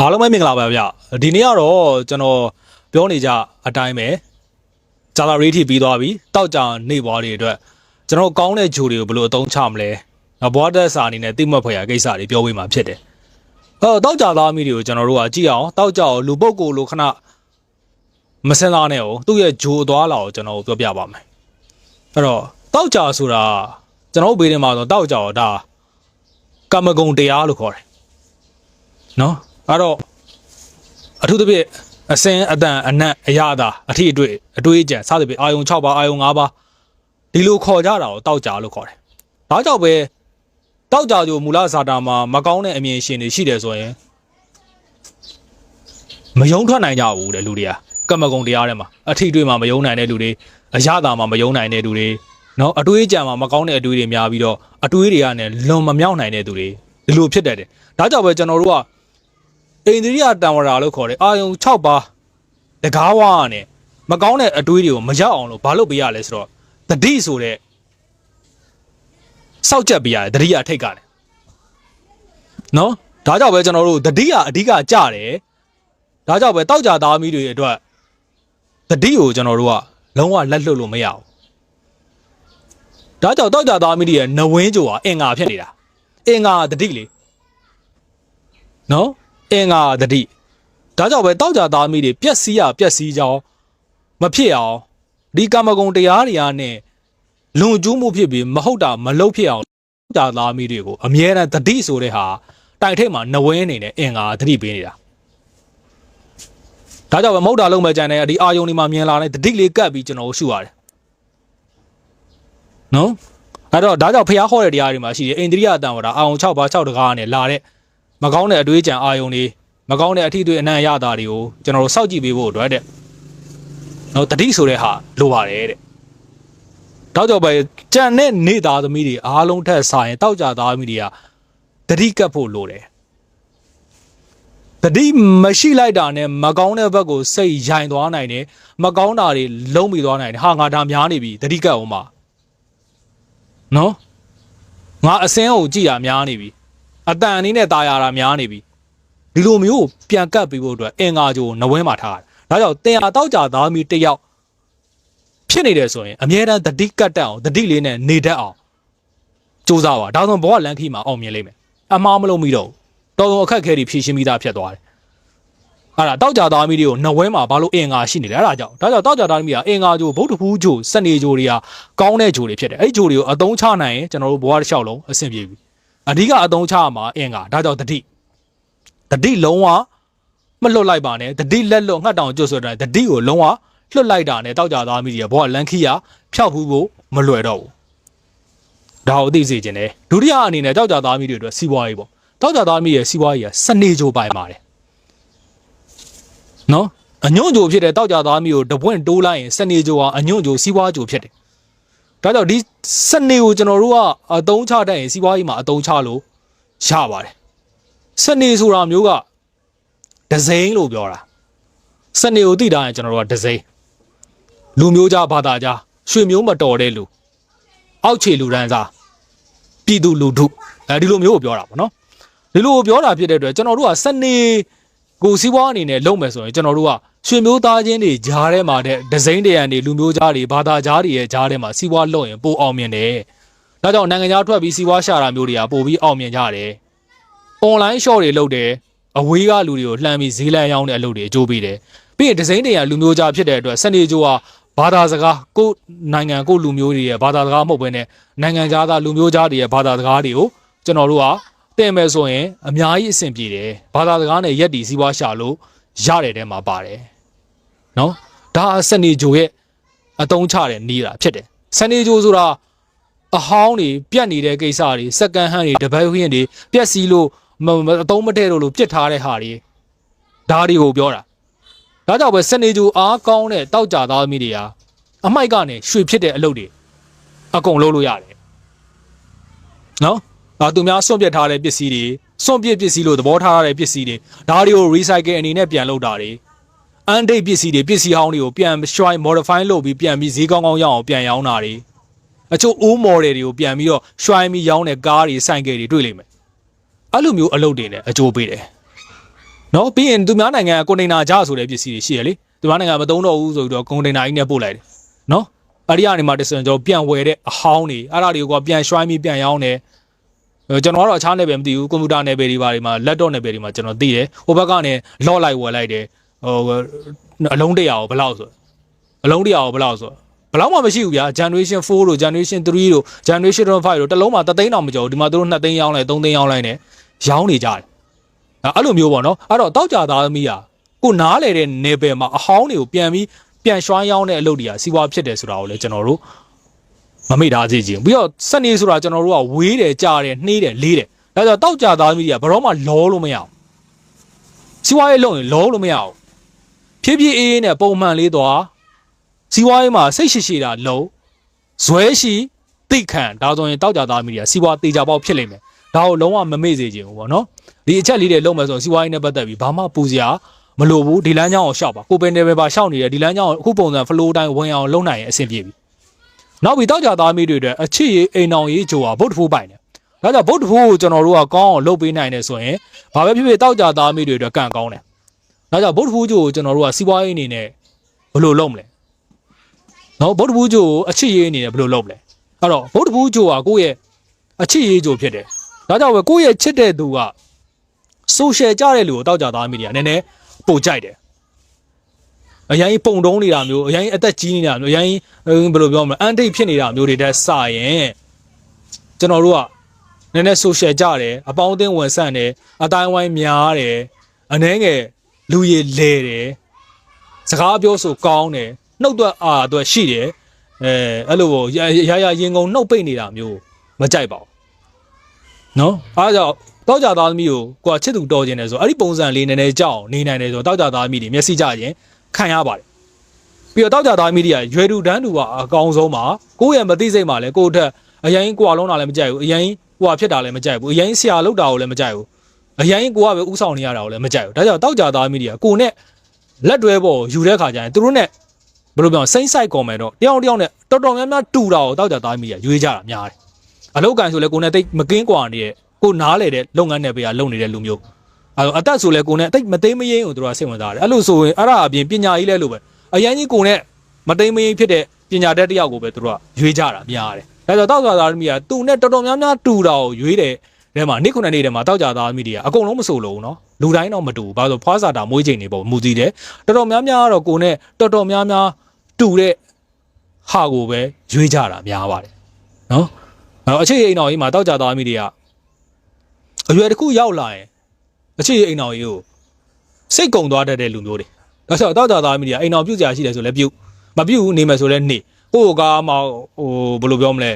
အားလုံးပဲမင်္ဂလာပါဗျဒီနေ့ကတော့ကျွန်တော်ပြောနေကြအတိုင်းပဲဂျာလာရေးထိပြီးသွားပြီတောက်ကြနေပွားတွေအတွက်ကျွန်တော်ကောင်းတဲ့ဂျိုတွေကိုဘယ်လိုအသုံးချမလဲနောက်ဘွားတက်စာအနေနဲ့တိမှတ်ဖွယ်ရာကိစ္စတွေပြောပေးမှာဖြစ်တယ်အဲတော့တောက်ကြသားမိတွေကိုကျွန်တော်တို့ကကြည့်အောင်တောက်ကြအောင်လူပုတ်ကိုလိုခဏမစင်လာနဲ့အောင်သူ့ရဲ့ဂျိုအသွားလာကိုကျွန်တော်ပြောပြပါမယ်အဲ့တော့တောက်ကြဆိုတာကျွန်တော်တို့ဘေးထဲမှာဆိုတောက်ကြတော့ဒါကမ္မဂုံတရားလို့ခေါ်တယ်နော် အဲ့တော့အထူးသဖြင့်အစင်အတန်အနက်အရသာအထီးအတွေ့အတွေ့အကြံစသဖြင့်အာယုံ6ပါးအာယုံ5ပါးဒီလိုခေါ်ကြတာကိုတောက်ကြလို့ခေါ်တယ်။ဒါကြောင့်ပဲတောက်ကြကြိုမူလဇာတာမှာမကောင်းတဲ့အမြင်ရှင်တွေရှိတယ်ဆိုရင်မယုံထွက်နိုင်ကြဘူးတဲ့လူတွေကကမ္မဂုံတရားထဲမှာအထီးတွေ့မှာမယုံနိုင်တဲ့လူတွေအရသာမှာမယုံနိုင်တဲ့လူတွေနော်အတွေးအကြံမှာမကောင်းတဲ့အတွေးတွေများပြီးတော့အတွေးတွေကလည်းလွန်မမြောက်နိုင်တဲ့သူတွေဒီလိုဖြစ်တတ်တယ်။ဒါကြောင့်ပဲကျွန်တော်တို့က အိန္ဒိယတံဝရာလို့ခေါ်တယ်အာယုံ6ပါးတကားဝါနဲ့မကောင်းတဲ့အတွေးတွေကိုမရောက်အောင်လို့ဘာလုပ်ပေးရလဲဆိုတော့တတိဆိုတဲ့စောက်ချက်ပေးရတယ်တတိယထိတ်ကလည်းနော်ဒါကြောင့်ပဲကျွန်တော်တို့တတိယအဓိကကြတယ်ဒါကြောင့်ပဲတောက်ကြသားမီးတွေအတွက်တတိကိုကျွန်တော်တို့ကလုံးဝလက်လွတ်လို့မရဘူးဒါကြောင့်တောက်ကြသားမီးတွေရဲ့နဝင်းကြိုကအင်္ဂါဖြစ်နေတာအင်္ဂါတတိလေနော် အင်္ဂါတတိဒါကြောင့်ပဲတောက်ကြသားမိတွေပြက်စီးရပြက်စီးကြောင်းမဖြစ်အောင်ဒီကာမဂုဏ်တရားတွေအားနဲ့လွန်ကျူးမှုဖြစ်ပြီးမဟုတ်တာမလုပ်ဖြစ်အောင်တောက်ကြသားမိတွေကိုအမြဲတမ်းတတိဆိုတဲ့ဟာတိုက်ထိတ်မှာနဝဲအနေနဲ့အင်္ဂါတတိပေးနေတာဒါကြောင့်ပဲမဟုတ်တာလုံးမဲ့ကြံတဲ့ဒီအာယုန်ဒီမှာမြင်လာတဲ့တတိလေးကပ်ပြီးကျွန်တော်ရှုရတယ်နော်အဲ့တော့ဒါကြောင့်ဖျားဟောတဲ့တရားတွေမှာရှိတယ်အိန္ဒိယအတန်ဝတာအာယုံ6ပါး6တကားနဲ့လာတဲ့ မကောင်းတဲ့အတွေးကြံအာယုံတွေမကောင်းတဲ့အထီးတွေအနံ့ရတာတွေကိုကျွန်တော်တို့စောင့်ကြည့်ပေးဖို့အတွက်တဲ့နော်တတိဆိုတဲ့ဟာလိုပါတယ်တဲ့တောက်ကြောင့်ပဲကြံတဲ့နေသားသမီးတွေအားလုံးထက်စာရင်တောက်ကြသားသမီးတွေကတတိကပ်ဖို့လိုတယ်တတိမရှိလိုက်တာနဲ့မကောင်းတဲ့ဘက်ကိုစိတ်ရိုင်သွားနိုင်တယ်မကောင်းတာတွေလုံးပြီးသွားနိုင်တယ်ဟာငါဒါများနေပြီတတိကပ်အောင်ပါနော်ငါအစင်းကိုကြည်ရများနေပြီ အတန်အနေနဲ့ตายရတာများနေပြီဒီလိုမျိုးကိုပြန်ကတ်ပြီးဖို့အတွက်အင်္ဂါကြိုနဝဲမှာထားတယ်ဒါကြောင့်တင်ဟာတောက်ကြသားမီတစ်ယောက်ဖြစ်နေတယ်ဆိုရင်အမြဲတမ်းတတိကတ်တက်အောင်တတိလေးနဲ့နေတတ်အောင်စူးစမ်းပါဒါဆိုဘဝလန်ခီမှာအောင်မြင်လိမ့်မယ်အမှားမလုပ်မိတော့ဘူးတော်တော်အခက်ခဲတွေဖြည့်ရှင်းပြီးသားဖြစ်သွားတယ်အဲ့ဒါတောက်ကြသားမီတွေကိုနဝဲမှာဘာလို့အင်္ဂါရှိနေလဲအဲ့ဒါကြောင့်ဒါကြောင့်တောက်ကြသားမီကအင်္ဂါကြိုဗုဒ္ဓဖူးကြိုစနေကြိုတွေကကောင်းတဲ့ကြိုတွေဖြစ်တယ်အဲ့ဒီကြိုတွေကိုအသုံးချနိုင်ရင်ကျွန်တော်တို့ဘဝတစ်လျှောက်လုံးအဆင်ပြေပြီ အဓိကအသုံးချရမှာအင်္ဂါဒါကြောင့်တတိတတိလုံးဝမလွတ်လိုက်ပါနဲ့တတိလက်လွတ်ငှက်တောင်ကျွတ်ဆိုတာတတိကိုလုံးဝလွတ်လိုက်တာနဲ့တောက်ကြသားမိကြီးဘောကလန်ခီယာဖျောက်ဖူးဖို့မလွယ်တော့ဘူးဒါကိုသိစေခြင်းတယ်ဒုတိယအနေနဲ့တောက်ကြသားမိတွေအတွက်စီးပွားရေးပေါ့တောက်ကြသားမိရဲ့စီးပွားရေးကစနေကြိုပိုင်ပါတယ်နော်အညွန့်ကြိုဖြစ်တဲ့တောက်ကြသားမိကိုတပွင့်တိုးလိုက်ရင်စနေကြိုဟာအညွန့်ကြိုစီးပွားကြိုဖြစ်တယ် ဒါကြောင့်ဒီစနေကိုကျွန်တော်တို့ကအသုံးချတတ်ရင်စီးပွားရေးမှာအသုံးချလို့ရပါတယ်စနေဆိုတာမျိုးကဒဇိန်လို့ပြောတာစနေကိုသိတာရင်ကျွန်တော်တို့ကဒဇိန်လူမျိုးကြားဘာသာကြားရွှေမျိုးမတော်တဲ့လူအောက်ခြေလူရန်စားပြည်သူလူထုအဲဒီလိုမျိုးကိုပြောတာပေါ့နော်ဒီလိုကိုပြောတာဖြစ်တဲ့အတွက်ကျွန်တော်တို့ကစနေကိုစီးပွားအနေနဲ့လုပ်မယ်ဆိုရင်ကျွန်တော်တို့က ရွှေမျိုးသားချင်းတွေကြားထဲမှာတဲ့ဒဇိန်တရံတွေလူမျိုးကြားတွေဘာသာကြားတွေရဲ့ကြားထဲမှာစီးပွားလုပ်ရင်ပိုအောင်မြင်တယ်ဒါကြောင့်နိုင်ငံခြားထွက်ပြီးစီးပွားရှာတာမျိုးတွေကပိုပြီးအောင်မြင်ကြတယ်။ online shop တွေလုပ်တယ်။အဝေးကလူတွေကိုလှမ်းပြီးဈေးလမ်းရောင်းတဲ့အလုပ်တွေအကျိုးပေးတယ်။ပြီးရင်ဒီဇိုင်းတွေကလူမျိုးကြားဖြစ်တဲ့အတွက်စနေကြိုးကဘာသာစကားကိုယ်နိုင်ငံကိုယ်လူမျိုးတွေရဲ့ဘာသာစကားမဟုတ်ဘဲနဲ့နိုင်ငံခြားသားလူမျိုးကြားတွေရဲ့ဘာသာစကားတွေကိုကျွန်တော်တို့ကတင်မယ်ဆိုရင်အများကြီးအဆင်ပြေတယ်။ဘာသာစကားနဲ့ရက်တီစီးပွားရှာလို့ရတဲ့တဲမှာပါတယ်။ နော်ဒါစနေကြိုရဲ့အတုံးချတဲ့နေတာဖြစ်တယ်။စနေကြိုဆိုတာအဟောင်းတွေပြတ်နေတဲ့ကိစ္စတွေစက္ကန့်ဟန်းတွေတပတ်ဟင်းတွေပြက်စီးလို့မမအတုံးမတဲ့လို့လို့ပြစ်ထားတဲ့ဟာတွေဒါတွေကိုပြောတာဒါကြောင့်ပဲစနေကြိုအားကောင်းတဲ့တောက်ကြသားသမီးတွေဟာအမိုက်ကနေရွှေဖြစ်တဲ့အလုပ်တွေအကုန်လုပ်လို့ရတယ်နော်အာသူများစွန့်ပစ်ထားတဲ့ပစ္စည်းတွေစွန့်ပစ်ပစ္စည်းလို့သဘောထားရတဲ့ပစ္စည်းတွေဒါတွေကို recycle အနေနဲ့ပြန်လုပ်တာတွေ အန်ဒိတ်ပစ္စည်းတွေပစ္စည်းဟောင်းတွေကိုပြန် shry modify လုပ်ပြီးပြန်ပြီးဈေးကောင်းကောင်းရအောင်ပြန်ရောင်းတာတွေအချို့ old model တွေကိုပြန်ပြီးတော့ shry ပြီးရောင်းတဲ့ကားတွေစိုင်ကယ်တွေတွေ့လိမ့်မယ်အဲ့လိုမျိုးအလုပ်တွေနဲ့အကျိုးပေးတယ်နော်ပြီးရင်သူများနိုင်ငံကကွန်တိန်နာကြားဆိုတဲ့ပစ္စည်းတွေရှိရလေသူများနိုင်ငံမသုံးတော့ဘူးဆိုပြီးတော့ကွန်တိန်နာကြီးနဲ့ပို့လိုက်တယ်နော်အဲ့ဒီကနေမှတစ်စံကျွန်တော်ပြန်ဝယ်တဲ့အဟောင်းတွေအဲ့ဒါတွေကိုကပြန်ရွှိုင်းပြီးပြန်ရောင်းတယ်အဲကျွန်တော်ကတော့အခြားနယ်ပယ်မသိဘူးကွန်ပျူတာနယ်ပယ်တွေဘာတွေမှာလက်တော့နယ်ပယ်တွေမှာကျွန်တော်သိတယ်ဟိုဘက်ကနေလော့လိုက်ဝယ်လိုက်တယ် ဟိုအလုံးတရာကိုဘယ်လောက်ဆိုအလုံးတရာကိုဘယ်လောက်ဆိုဘယ်လောက်မှမရှိဘူးဗျာ generation 4တို့ generation 3တို့ generation 5တို့တစ်လုံးမှာ3သိန်းတောင်မကျော်ဘူးဒီမှာသူတို့2သိန်းရောင်းလိုက်3သိန်းရောင်းလိုက်နဲ့ရောင်းနေကြတယ်အဲ့လိုမျိုးပေါ့နော်အဲ့တော့တောက်ကြသားသမီးอ่ะကိုနားလေတဲ့နေပယ်မှာအဟောင်းတွေကိုပြန်ပြီးပြန်ရွှိုင်းရောင်းတဲ့အလုပ်တွေကစီးပွားဖြစ်တယ်ဆိုတာကိုလည်းကျွန်တော်တို့မမေ့ထားစေချင်ဘူးပြီးတော့စနေဆိုတာကျွန်တော်တို့ကဝေးတယ်ကြားတယ်နှေးတယ်လေးတယ်ဒါကြောင့်တောက်ကြသားသမီးတွေကဘယ်တော့မှလောလို့မရအောင်စီးပွားရေးလုပ်ရင်လောလို့မရအောင် ဖြည်းဖြည်းအေးအေးနဲ့ပုံမှန်လေးသွားစီးပွားရေးမှာစိတ်ရှိရှိတာလုံးဇွဲရှိတိတ်ခံဒါဆိုရင်တောက်ကြသားသမီးတွေကစီးပွားတေချာပေါက်ဖြစ်လိမ့်မယ်ဒါကိုလုံးဝမမေ့စေချင်ဘူးပေါ့နော်ဒီအချက်လေးတွေလုံးမယ်ဆိုရင်စီးပွားရေးနဲ့ပတ်သက်ပြီးဘာမှပူစရာမလိုဘူးဒီလမ်းကြောင်းကိုရှောက်ပါကိုပင်တယ်ပဲပါရှောက်နေတယ်ဒီလမ်းကြောင်းကိုအခုပုံစံ flow တိုင်းဝင်အောင်လုပ်နိုင်ရင်အဆင်ပြေပြီနောက်ပြီးတောက်ကြသားသမီးတွေအတွက်အချစ်ရေးအိမ်အောင်ရေးဂျိုဟာဗုတ်တဖိုးပိုင်တယ်ဒါကြောင့်ဗုတ်တဖိုးကိုကျွန်တော်တို့ကကောင်းအောင်လုပ်ပေးနိုင်တယ်ဆိုရင်ဘာပဲဖြစ်ဖြစ်တောက်ကြသားသမီးတွေအတွက်ကံကောင်းတယ် ဒါကြောင့်ဗုတ်တဖိုးဂျိုကိုကျွန်တော်တို့ကစီးပွားရေးအနေနဲ့ဘယ်လိုလုပ်မလဲနော်ဗုတ်တဖိုးဂျိုကိုအချစ်ရေးအနေနဲ့ဘယ်လိုလုပ်မလဲအဲ့တော့ဗုတ်တဖိုးဂျိုဟာကိုယ့်ရဲ့အချစ်ရေးဂျိုဖြစ်တယ်ဒါကြောင့်ပဲကိုယ့်ရဲ့ချစ်တဲ့သူက social ကြတဲ့လူကိုတောက်ကြသားမိတွေကနည်းနည်းပိုကြိုက်တယ်အရင်ပုံတုံးနေတာမျိုးအရင်အသက်ကြီးနေတာမျိုးအရင်ဘယ်လိုပြောမလဲအန်တိတ်ဖြစ်နေတာမျိုးတွေတက်စရင်ကျွန်တော်တို့ကနည်းနည်း social ကြတယ်အပေါင်းအသင်းဝင်ဆန့်တယ်အတိုင်းဝိုင်းများတယ်အနှဲငယ် လူရည်လဲတယ်စကားပြောဆိုကောင်းတယ်နှုတ်သွက်အားအတွက်ရှိတယ်အဲအဲ့လိုရရရရင်ကုန်နှုတ်ပိတ်နေတာမျိုးမကြိုက်ပါဘူးနော်အားကြောင့်တောက်ကြသားသမီးကိုကိုကချစ်သူတော်ခြင်းတယ်ဆိုအဲ့ဒီပုံစံလေးနည်းနည်းကြောက်နေနိုင်တယ်ဆိုတောက်ကြသားသမီးတွေမျက်စိကြရင်ခံရပါတယ်ပြီးတော့တောက်ကြသားသမီးတွေကရွယ်တူတန်းတူကအကောင်းဆုံးပါကိုယ့်ရဲ့မသိစိတ်မှာလည်းကိုယ့်အထက်အရင်ကွာလုံးတာလည်းမကြိုက်ဘူးအရင်ဟိုဖြစ်တာလည်းမကြိုက်ဘူးအရင်ဆရာလောက်တာကိုလည်းမကြိုက်ဘူး အရင်ကိုကပဲဥဆောင်နေရတာကိုလည်းမကြိုက်ဘူးဒါကြောင့်တောက်ကြသားသမီးတွေကကိုနဲ့လက်တွဲပေါ်ယူတဲ့ခါကျရင်သူတို့နဲ့ဘယ်လိုပြောစိမ့်ဆိုင်ကော်မယ်တော့တယောက်တယောက်နဲ့တော်တော်များများတူတာကိုတောက်ကြသားသမီးတွေကရွေးကြတာများတယ်အလောက်ကန်ဆိုလဲကိုနဲ့တိတ်မကင်းကွာနေတဲ့ကိုနားလေတဲ့လုပ်ငန်းတွေပဲလုပ်နေတဲ့လူမျိုးအဲအတက်ဆိုလဲကိုနဲ့တိတ်မသိမရင်းကိုတို့ကစိတ်ဝင်စားတယ်အဲ့လိုဆိုရင်အဲ့ဒါအပြင်ပညာကြီးလဲလို့ပဲအရင်ကြီးကိုနဲ့မသိမရင်းဖြစ်တဲ့ပညာတတ်တယောက်ကိုပဲတို့ကရွေးကြတာများတယ်ဒါကြောင့်တောက်ကြသားသမီးကသူနဲ့တော်တော်များများတူတာကိုရွေးတယ် ထဲမှာနေ့ခုနှစ်နေ့ထဲမှာတောက်ကြသားသမီးတွေကအကုန်လုံးမဆိုလို့နော်လူတိုင်းတော့မတူဘူးဘာလို့ဖွားစာတာမွေးချိန်နေပေါ့မူတည်တယ်တော်တော်များများကတော့ကိုနဲ့တော်တော်များများတူတဲ့ဟာကိုပဲရွေးကြတာများပါတယ်နော်အဲ့တော့အခြေအိမ်တော်ကြီးမှာတောက်ကြသားသမီးတွေကအရွယ်တစ်ခုရောက်လာရင်အခြေအိမ်တော်ကြီးကိုစိတ်ကုံသွားတတ်တဲ့လူမျိုးတွေဒါဆိုတော့တောက်ကြသားသမီးတွေကအိမ်တော်ပြုတ်ကြရှိတယ်ဆိုလဲပြုတ်မပြုတ်ဘူးနေမယ်ဆိုလဲနေကိုယ့်ကားမှာဟိုဘယ်လိုပြောမလဲ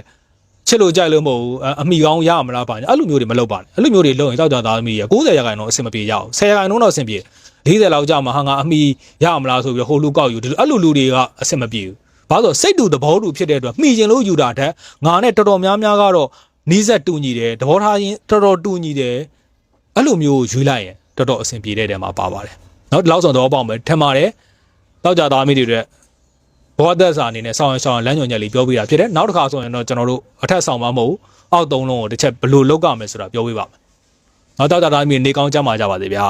ချစ်လို့ကြိုက်လို့မဟုတ်ဘူးအမိကောင်းရမလားပါအဲ့လိုမျိုးတွေမလုပ်ပါနဲ့အဲ့လိုမျိုးတွေလုပ်ရင်တောက်ကြသားသမီးရ90ရာခိုင်နှုန်းအဆင်မပြေရအောင်10ရာခိုင်နှုန်းတော့အဆင်ပြေ40လောက်ကြမှာဟာငါအမိရမလားဆိုပြီးဟိုလူကောက်ယူဒီလိုအဲ့လိုလူတွေကအဆင်မပြေဘူးဘာလို့စိတ်တူသဘောတူဖြစ်တဲ့အတွက်မှီကျင်လို့ယူတာတဲ့ငါနဲ့တော်တော်များများကတော့နီးစပ်တူညီတယ်သဘောထားချင်းတော်တော်တူညီတယ်အဲ့လိုမျိုးယူလိုက်ရင်တော်တော်အဆင်ပြေတဲ့တဲမှာပါပါတယ်နော်ဒီလောက်ဆိုတော့ပေါ့မယ်ထင်ပါတယ်တောက်ကြသားမိတွေအတွက် ဘောသက်စာအနေနဲ့ဆောင်ရဆောင်လမ်းညွှန်ချက်လေးပြောပြတာဖြစ်တယ်နောက်တစ်ခါဆိုရင်တော့ကျွန်တော်တို့အထက်ဆောင်မမဟုတ်အောက်သုံးလုံးကိုတစ်ချက်ဘယ်လိုလောက်ကမယ်ဆိုတာပြောပြပါမယ်နောက်တော့တာတာမီနေကောင်းကြမှာကြပါစေဗျာ